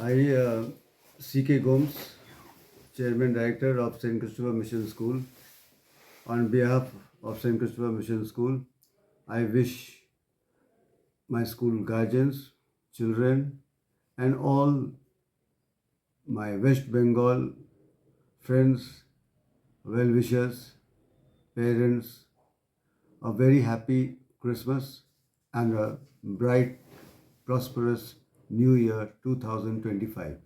I, uh, C.K. Gomes, Chairman Director of St. Christopher Mission School, on behalf of St. Christopher Mission School, I wish my school guardians, children, and all my West Bengal friends, well wishers, parents, a very happy Christmas and a bright, prosperous New Year 2025.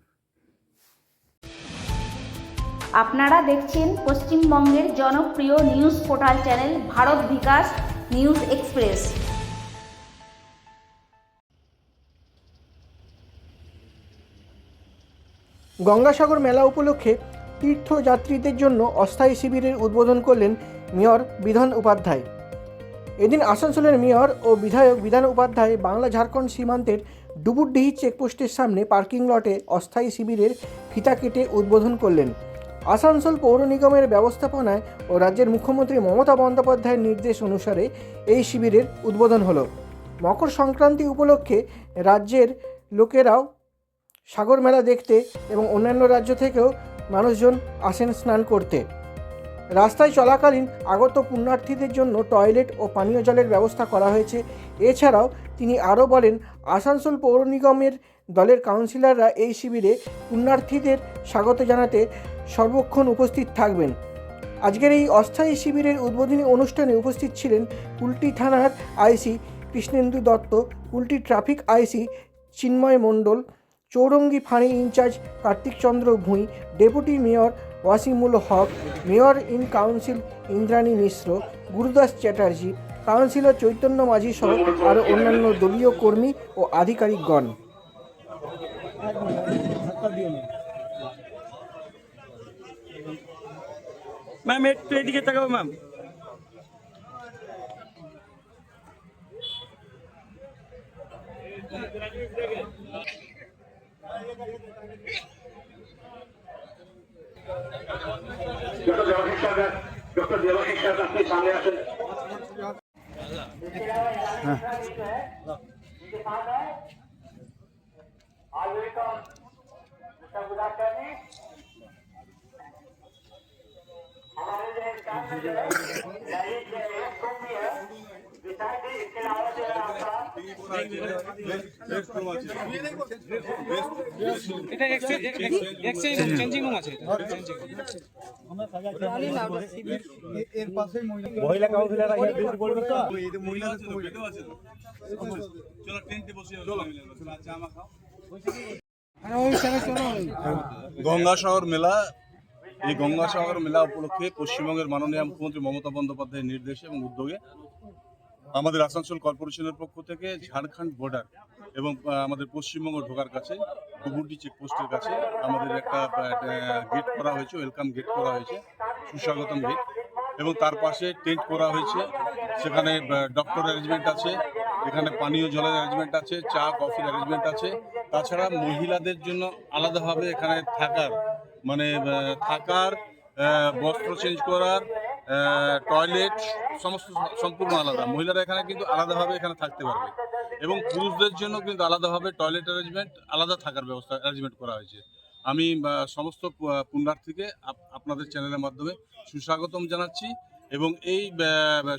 আপনারা দেখছেন পশ্চিমবঙ্গের জনপ্রিয় news portal channel Bharat Bikash news express Gangasagar মেলা উপলক্ষে তীর্থযাত্রীদের জন্য অস্থায়ী শিবিরের উদ্বোধন করলেন মেয়র বিধান উপাধ্যায় এদিন আসানসোলের মেয়র ও বিধায়ক বিধান উপাধ্যায় বাংলা ঝাড়খণ্ড সীমান্তের ডুবুরডিহি চেকপোস্টের সামনে পার্কিং লটে অস্থায়ী শিবিরের ফিতা কেটে উদ্বোধন করলেন। আসানসোল পৌর নিগমের ব্যবস্থাপনায় ও রাজ্যের মুখ্যমন্ত্রী মমতা বন্দ্যোপাধ্যায়ের নির্দেশ অনুসারে এই শিবিরের উদ্বোধন হলো। মকর সংক্রান্তি উপলক্ষে রাজ্যের লোকেরাও সাগর মেলা দেখতে এবং অন্যান্য রাজ্য থেকেও মানুষজন আসেন স্নান করতে। রাস্তায় চলাকালীন আগত পুণ্যার্থীদের জন্য টয়লেট ও পানীয় জলের ব্যবস্থা করা হয়েছে। এছাড়াও তিনি আরও বলেন, আসানসোল পৌর নিগমের দলের কাউন্সিলররা এই শিবিরে পুণ্যার্থীদের স্বাগত জানাতে সর্বক্ষণ উপস্থিত থাকবেন। আজকের এই অস্থায়ী শিবিরের উদ্বোধনী অনুষ্ঠানে উপস্থিত ছিলেন কুলটি থানার IC Krishnendu Dutta, Kulti traffic IC Chinmoy Mondal, Chowringhee ফাঁড়ি incharge Kartik Chandra Bhuin, deputy mayor Wasimul Haque, mayor in council Indrani Mishra, Gurudas Chatterjee councillor Chaitanya Majhi সহ আরও অন্যান্য দলীয় কর্মী ও আধিকারিকগণ। ম্যাম, একটু এদিকে তাকাবো ম্যাম দেবাশিস সরকার ডক্টর দেবাশিস সরকার আপনি সামনে আসেন গঙ্গাসাগর মেলা এই গঙ্গাসাগর মেলা উপলক্ষে পশ্চিমবঙ্গের মাননীয় মুখ্যমন্ত্রী মমতা বন্দ্যোপাধ্যায়ের নির্দেশে এবং উদ্যোগে আমাদের আসানসোল কর্পোরেশনের পক্ষ থেকে ঝাড়খণ্ড বর্ডার এবং আমাদের পশ্চিমবঙ্গ ঢোকার কাছে ডুবুরডি চেকপোস্টের কাছে আমাদের একটা গেট করা হয়েছে ওয়েলকাম গেট করা হয়েছে, সুস্বাগতম গেট এবং তার পাশে টেন্ট করা হয়েছে। সেখানে ডক্টর অ্যারেঞ্জমেন্ট আছে, এখানে পানীয় জলের অ্যারেঞ্জমেন্ট আছে, চা কফির অ্যারেঞ্জমেন্ট আছে। তাছাড়া মহিলাদের জন্য আলাদাভাবে এখানে থাকার মানে থাকার বস্ত্র চেঞ্জ করার টয়লেট সমস্ত সম্পূর্ণ আলাদা। মহিলারা এখানে কিন্তু আলাদাভাবে এখানে থাকতে পারবে। এবং পুরুষদের জন্য কিন্তু আলাদাভাবে টয়লেট অ্যারেঞ্জমেন্ট আলাদা থাকার ব্যবস্থা অ্যারেঞ্জমেন্ট করা হয়েছে। আমি সমস্ত পুণ্যার্থীকে আপ- আপনাদের চ্যানেলের মাধ্যমে সুস্বাগতম জানাচ্ছি। এবং এই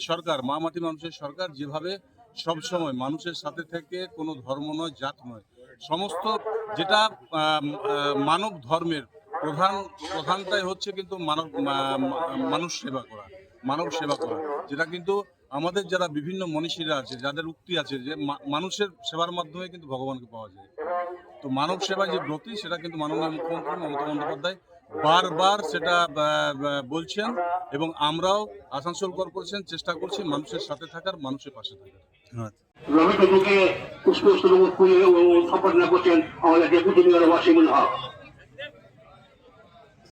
সরকার, মা মাটি মানুষের সরকার যেভাবে সব সময় মানুষের সাথে থেকে কোনো ধর্ম নয়, জাত নয়, সমস্ত যেটা মানব ধর্মের প্রধান প্রধানটাই হচ্ছে কিন্তু মানব মানুষ সেবা করা মানব সেবা করা যেটা কিন্তু আমাদের যারা বিভিন্ন মনীষীরা আছে যাদের উক্তি আছে যে মা- মানুষের সেবার মাধ্যমে কিন্তু ভগবানকে পাওয়া যায়। তো মানব সেবা যে ব্রতী সেটা কিন্তু মাননীয় মুখ্যমন্ত্রী মমতা বন্দ্যোপাধ্যায় বারবার সেটা বলছেন এবং আমরাও আসানসোল কর্পোরেশন চেষ্টা করছি মানুষের সাথে থাকার মানুষের পাশে থাকার। রবি টুকুকে পুষ্পস্তবক খুঁজে সম্পাদনা করছেন আমাদের ডেপুটি মেয়র ওয়াসিমুল হক